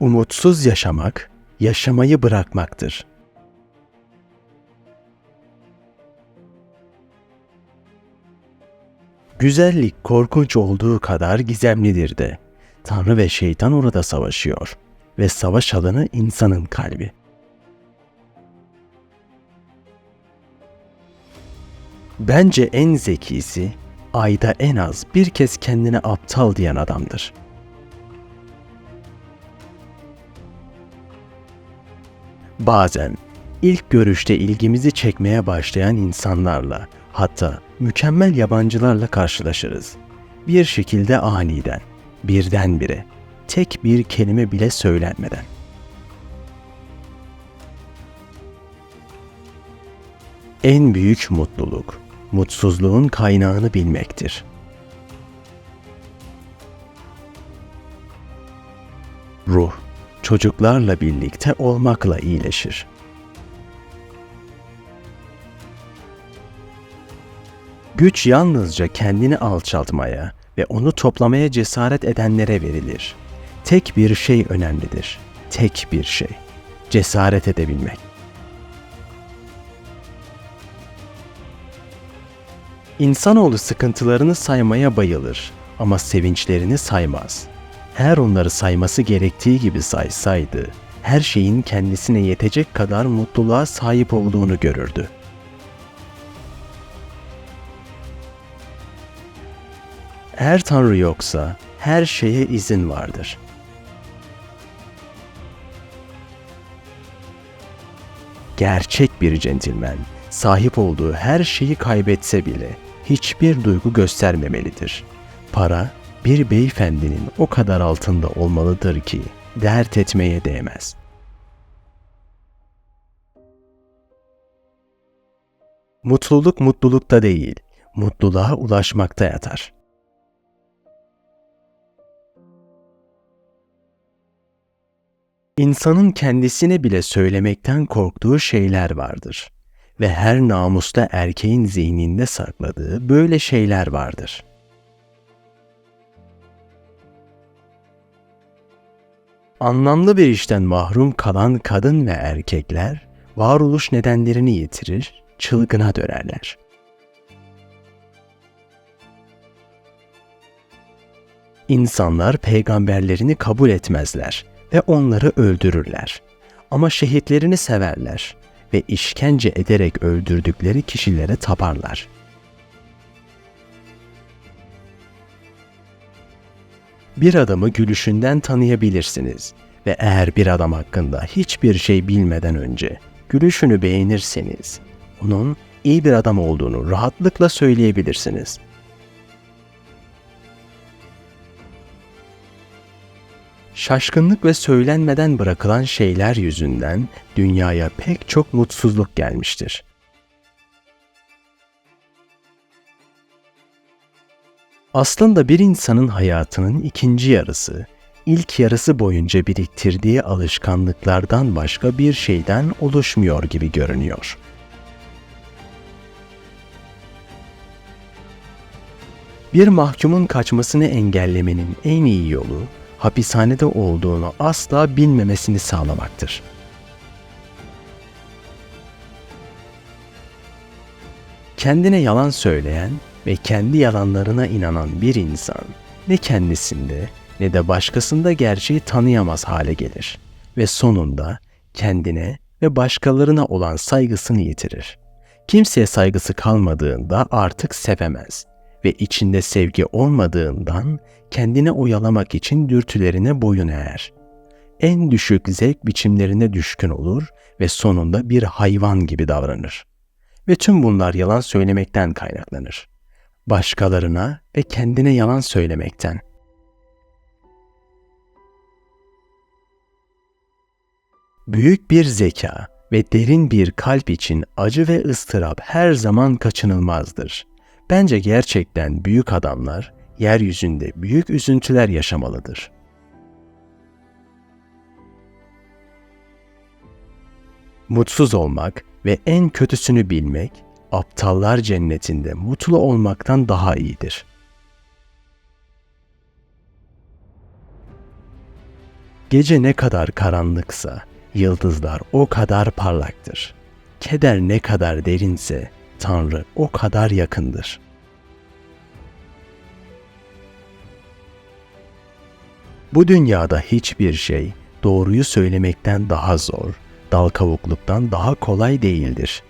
Umutsuz yaşamak, yaşamayı bırakmaktır. Güzellik korkunç olduğu kadar gizemlidir de. Tanrı ve şeytan orada savaşıyor ve savaş alanı insanın kalbi. Bence en zekisi ayda en az bir kez kendine aptal diyen adamdır. Bazen ilk görüşte ilgimizi çekmeye başlayan insanlarla, hatta mükemmel yabancılarla karşılaşırız. Bir şekilde aniden, birdenbire, tek bir kelime bile söylenmeden. En büyük mutluluk, mutsuzluğun kaynağını bilmektir. Ruh, çocuklarla birlikte olmakla iyileşir. Güç yalnızca kendini alçaltmaya ve onu toplamaya cesaret edenlere verilir. Tek bir şey önemlidir. Tek bir şey. Cesaret edebilmek. İnsanoğlu sıkıntılarını saymaya bayılır ama sevinçlerini saymaz. Eğer onları sayması gerektiği gibi saysaydı, her şeyin kendisine yetecek kadar mutluluğa sahip olduğunu görürdü. Eğer Tanrı yoksa her şeye izin vardır. Gerçek bir centilmen sahip olduğu her şeyi kaybetse bile hiçbir duygu göstermemelidir. Para bir beyefendinin o kadar altında olmalıdır ki dert etmeye değmez. Mutluluk mutlulukta değil, mutluluğa ulaşmakta yatar. İnsanın kendisine bile söylemekten korktuğu şeyler vardır ve her namusta erkeğin zihninde sakladığı böyle şeyler vardır. Anlamlı bir işten mahrum kalan kadın ve erkekler varoluş nedenlerini yitirir, çılgına dönerler. İnsanlar peygamberlerini kabul etmezler ve onları öldürürler. Ama şehitlerini severler ve işkence ederek öldürdükleri kişilere taparlar. Bir adamı gülüşünden tanıyabilirsiniz ve eğer bir adam hakkında hiçbir şey bilmeden önce gülüşünü beğenirseniz onun iyi bir adam olduğunu rahatlıkla söyleyebilirsiniz. Şaşkınlık ve söylenmeden bırakılan şeyler yüzünden dünyaya pek çok mutsuzluk gelmiştir. Aslında bir insanın hayatının ikinci yarısı, ilk yarısı boyunca biriktirdiği alışkanlıklardan başka bir şeyden oluşmuyor gibi görünüyor. Bir mahkumun kaçmasını engellemenin en iyi yolu hapishanede olduğunu asla bilmemesini sağlamaktır. Kendine yalan söyleyen ve kendi yalanlarına inanan bir insan ne kendisinde ne de başkasında gerçeği tanıyamaz hale gelir ve sonunda kendine ve başkalarına olan saygısını yitirir. Kimseye saygısı kalmadığında artık sevemez ve içinde sevgi olmadığından kendine oyalamak için dürtülerine boyun eğer. En düşük zevk biçimlerine düşkün olur ve sonunda bir hayvan gibi davranır. Ve tüm bunlar yalan söylemekten kaynaklanır. Başkalarına ve kendine yalan söylemekten. Büyük bir zeka ve derin bir kalp için acı ve ıstırap her zaman kaçınılmazdır. Bence gerçekten büyük adamlar yeryüzünde büyük üzüntüler yaşamalıdır. Mutsuz olmak ve en kötüsünü bilmek, aptallar cennetinde mutlu olmaktan daha iyidir. Gece ne kadar karanlıksa yıldızlar o kadar parlaktır. Keder ne kadar derinse Tanrı o kadar yakındır. Bu dünyada hiçbir şey doğruyu söylemekten daha zor, dal kavukluktan daha kolay değildir.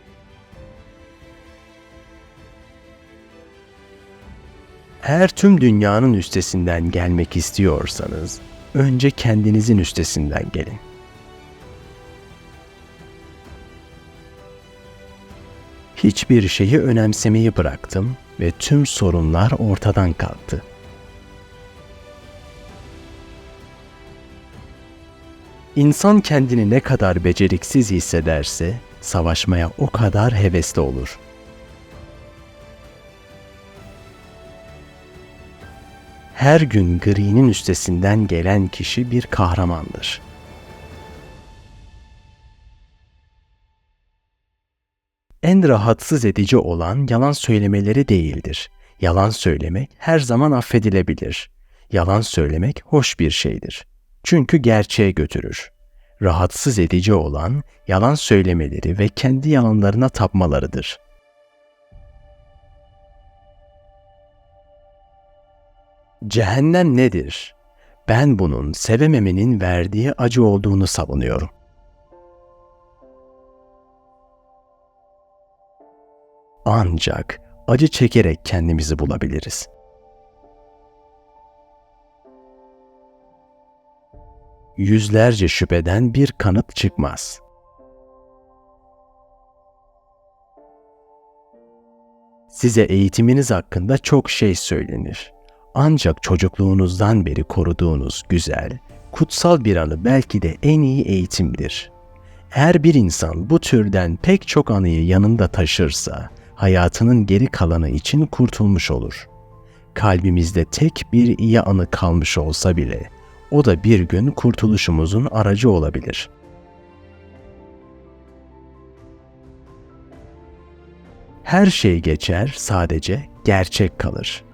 Eğer tüm dünyanın üstesinden gelmek istiyorsanız, önce kendinizin üstesinden gelin. Hiçbir şeyi önemsemeyi bıraktım ve tüm sorunlar ortadan kalktı. İnsan kendini ne kadar beceriksiz hissederse, savaşmaya o kadar hevesli olur. Her gün gri'nin üstesinden gelen kişi bir kahramandır. En rahatsız edici olan yalan söylemeleri değildir. Yalan söylemek her zaman affedilebilir. Yalan söylemek hoş bir şeydir. Çünkü gerçeğe götürür. Rahatsız edici olan yalan söylemeleri ve kendi yalanlarına tapmalarıdır. Cehennem nedir? Ben bunun sevememenin verdiği acı olduğunu savunuyorum. Ancak acı çekerek kendimizi bulabiliriz. Yüzlerce şüpheden bir kanıt çıkmaz. Size eğitiminiz hakkında çok şey söylenir. Ancak çocukluğunuzdan beri koruduğunuz güzel, kutsal bir anı belki de en iyi eğitimdir. Eğer bir insan bu türden pek çok anıyı yanında taşırsa, hayatının geri kalanı için kurtulmuş olur. Kalbimizde tek bir iyi anı kalmış olsa bile, o da bir gün kurtuluşumuzun aracı olabilir. Her şey geçer, sadece gerçek kalır.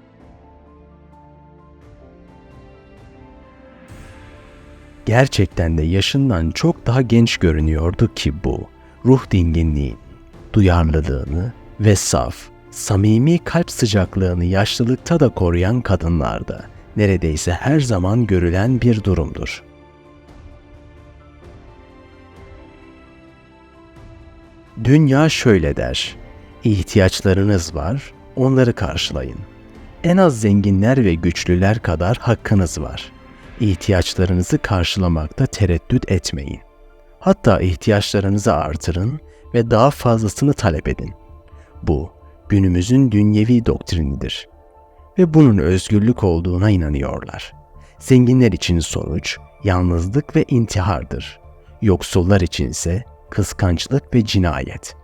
Gerçekten de yaşından çok daha genç görünüyordu ki bu, ruh dinginliği, duyarlılığını ve saf, samimi kalp sıcaklığını yaşlılıkta da koruyan kadınlarda neredeyse her zaman görülen bir durumdur. Dünya şöyle der. İhtiyaçlarınız var, onları karşılayın. En az zenginler ve güçlüler kadar hakkınız var. İhtiyaçlarınızı karşılamakta tereddüt etmeyin. Hatta ihtiyaçlarınızı artırın ve daha fazlasını talep edin. Bu günümüzün dünyevi doktrinidir ve bunun özgürlük olduğuna inanıyorlar. Zenginler için sonuç yalnızlık ve intihardır. Yoksullar içinse kıskançlık ve cinayet.